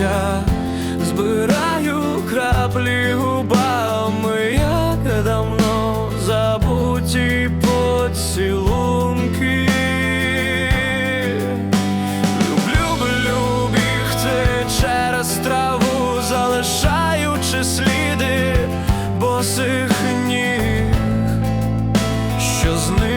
обличчя, збираю краплі губами, як давно. Забуті поцілунки. Люблю, люблю через траву, залишаючи сліди босих ніг, що з них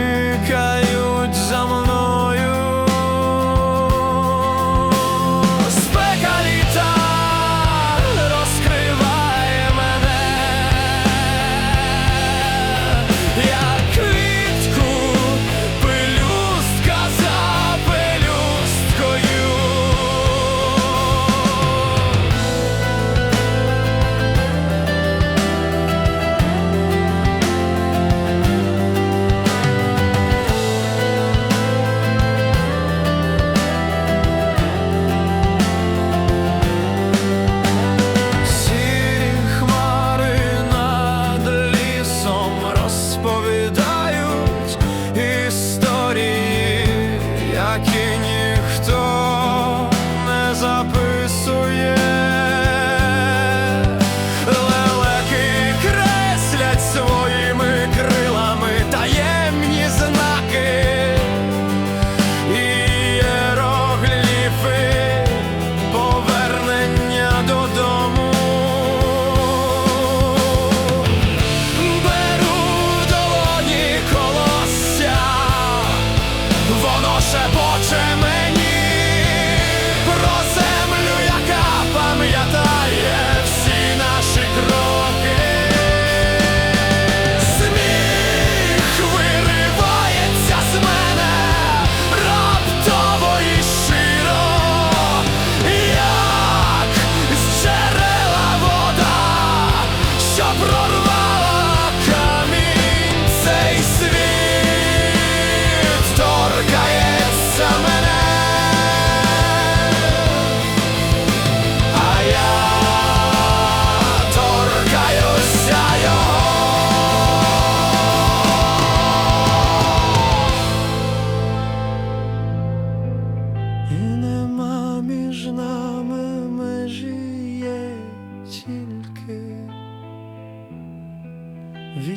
шепоче ми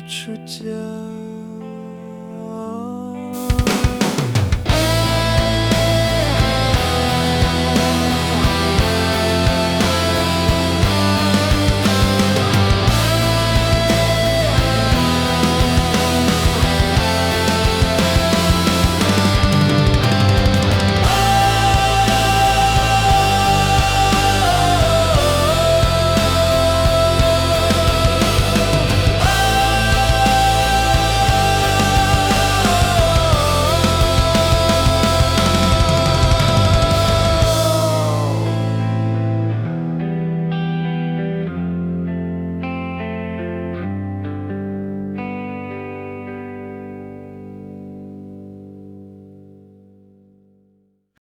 之间